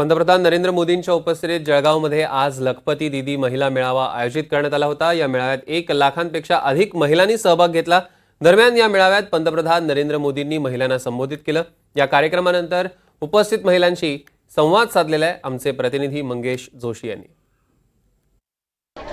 पंतप्रधान नरेंद्र मोदींच्या उपस्थितीत जळगावमध्ये आज लखपती दिदी महिला मेळावा आयोजित करण्यात आला होता. या मेळाव्यात एक लाखांपेक्षा अधिक महिलांनी सहभाग घेतला. दरम्यान या मेळाव्यात पंतप्रधान नरेंद्र मोदींनी महिलांना संबोधित केलं. या कार्यक्रमानंतर उपस्थित महिलांशी संवाद साधलेला आहे आमचे प्रतिनिधी मंगेश जोशी यांनी.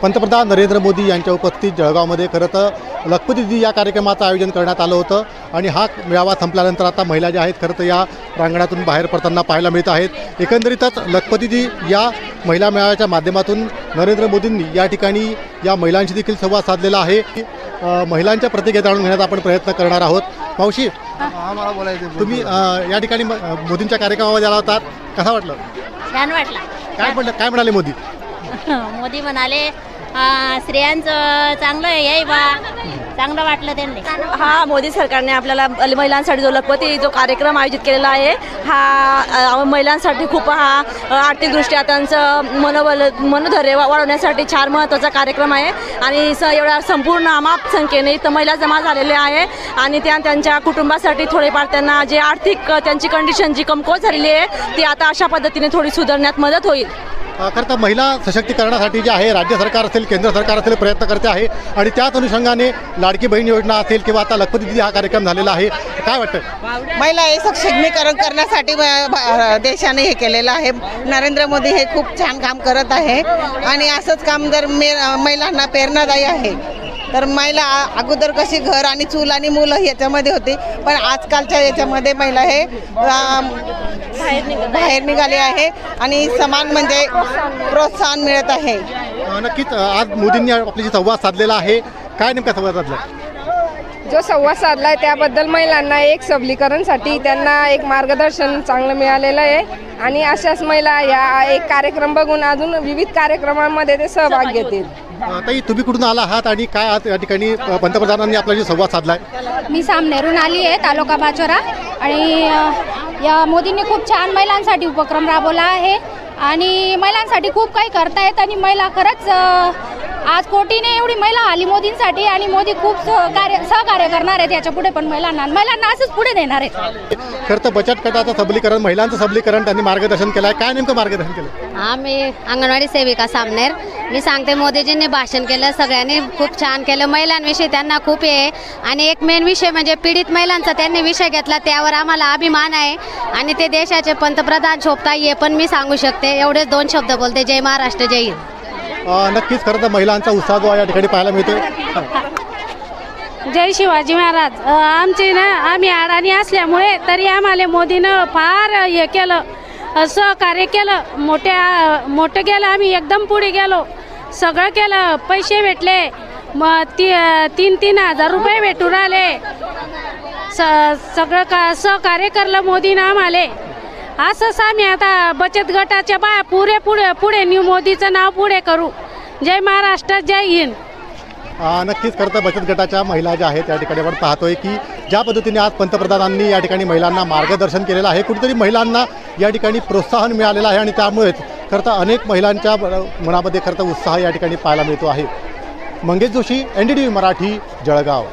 पंतप्रधान नरेंद्र मोदी यांच्या उपस्थितीत जळगावमध्ये खरं तर लखपती दिदी या कार्यक्रमाचं आयोजन करण्यात आलं होतं आणि हा मेळावा संपल्यानंतर आता महिला ज्या आहेत खरं तर या प्रांगणातून बाहेर पडताना पाहायला मिळत आहेत. एकंदरीतच लखपती दिदी या महिला मेळाव्याच्या माध्यमातून नरेंद्र मोदींनी या ठिकाणी या महिलांशी देखील संवाद साधलेला आहे. महिलांच्या प्रतिक्रिया जाणून घेण्याचा आपण प्रयत्न करणार आहोत. मावशी तुम्ही अ, या ठिकाणी मोदींच्या कार्यक्रमामध्ये आला होतात कसा वाटलं? छान वाटला. काय म्हटलं काय म्हणाले मोदी? मोदी म्हणाले स्त्रियांचं चांगलं आहे बा. चांगलं वाटलं त्यांनी. हा मोदी सरकारने आपल्याला महिलांसाठी जो लखपती जो कार्यक्रम आयोजित केलेला आहे हा महिलांसाठी खूप हा आर्थिकदृष्ट्या त्यांचं मनोबल मनोधैर्य वाढवण्यासाठी छान महत्त्वाचा कार्यक्रम आहे. आणि स एवढ्या संपूर्ण अमाप संख्येने इथं महिला जमा झालेल्या आहे. आणि त्या त्यांच्या कुटुंबासाठी थोडेफार त्यांना जे आर्थिक त्यांची कंडिशन जी कमकुवत झालेली आहे ती आता अशा पद्धतीने थोडी सुधारण्यात मदत होईल. खरं तर महिला सशक्तीकरणासाठी जे आहे राज्य सरकार असेल केंद्र सरकार असेल प्रयत्न करते आहे. आणि त्याच अनुषंगाने लाडकी बहीण योजना असेल किंवा आता लखपती दिदी हा कार्यक्रम झालेला आहे. काय वाटतं महिला हे सक्षमीकरण करण्यासाठी देशाने हे केलेलं आहे. नरेंद्र मोदी हे खूप छान काम करत आहे. आणि असंच काम जर मे महिलांना प्रेरणादायी आहे. तर महिला अगोदर कशी घर आणि चूल आणि मुलं याच्यामध्ये होती पण आजकालच्या याच्यामध्ये महिला हे बाहेर निघाले आहे आणि समान म्हणजे प्रोत्साहन मिळत आहे. नक्कीच आज मोदींनी आपल्याशी संवाद साधलेला आहे काय नेमका संवाद साधला? जो संवाद साधलाय त्याबद्दल महिलांना एक सबलीकरणसाठी त्यांना एक मार्गदर्शन चांगलं मिळालेलं आहे. आणि अशाच महिला या एक कार्यक्रम बघून अजून विविध कार्यक्रमांमध्ये ते सहभाग घेतील. ताई तुम्ही कुठून आला आहात आणि काय आज या ठिकाणी? पंतप्रधानांनी आपल्याशी संवाद साधलाय. मी सामनेरून आली आहे तालुका बाचोरा आणि अ, या मोदींनी खूप छान महिलांसाठी उपक्रम राबवला आहे. आणि महिलांसाठी खूप काही करतायत आणि महिला खरंच अ, आज कोटीने एवढी महिला आली मोदींसाठी आणि मोदी खूप सहकार्य सहकार्य करणार आहेत याच्यापुढे पण महिलांना महिलांना असंच पुढे देणार आहेत. खरं तर बचत गटाचं सबलीकरण महिलांचं सबलीकरण त्यांनी मार्गदर्शन केलं आहे काय नेमकं मार्गदर्शन केलं हा मी अंगणवाडी सेविका सामनेर. मी सांगते मोदीजींनी भाषण केलं सगळ्यांनी खूप छान केलं. महिलांविषयी त्यांना खूप हे आहे. आणि एक मेन विषय म्हणजे पीडित महिलांचा त्यांनी विषय घेतला त्यावर आम्हाला अभिमान आहे. आणि ते देशाचे पंतप्रधान शोभता हे पण मी सांगू शकते. एवढेच दोन शब्द बोलते. जय महाराष्ट्र जय हिंद. नक्कीच खरं तर महिलांचा उत्साह जो या ठिकाणी पाहायला मिळतोय. जय शिवाजी महाराज. आमचे ना आम्ही अडाणी असल्यामुळे तरी आम्हाला मोदीनं फार हे केलं सहकार्य केलं. मोठ्या मोठं केलं आम्ही एकदम पुढे गेलो. सगळं केलं पैसे भेटले. मग ती तीन तीन हजार रुपये भेटून आले. स सगळं का सहकार्य करलं मोदीनं आम्हाला. असंच आम्ही आता बचत गटाच्या बाया पुरे पुढे पुढे न्यू मोदीचं नाव पुढे करू. जय महाराष्ट्र जय हिंद. नक्कीच खरं तर बचत गटाच्या महिला ज्या आहेत या ठिकाणी आपण पाहतोय की ज्या पद्धतीने आज पंतप्रधानांनी या ठिकाणी महिलांना मार्गदर्शन केलेलं आहे कुठेतरी महिलांना या ठिकाणी प्रोत्साहन मिळालेलं आहे आणि त्यामुळेच खरं तर अनेक महिलांच्या मनामध्ये खरं तर उत्साह या ठिकाणी पाहायला मिळतो आहे. Mangesh Joshi N D T V Marathi Jalgaon.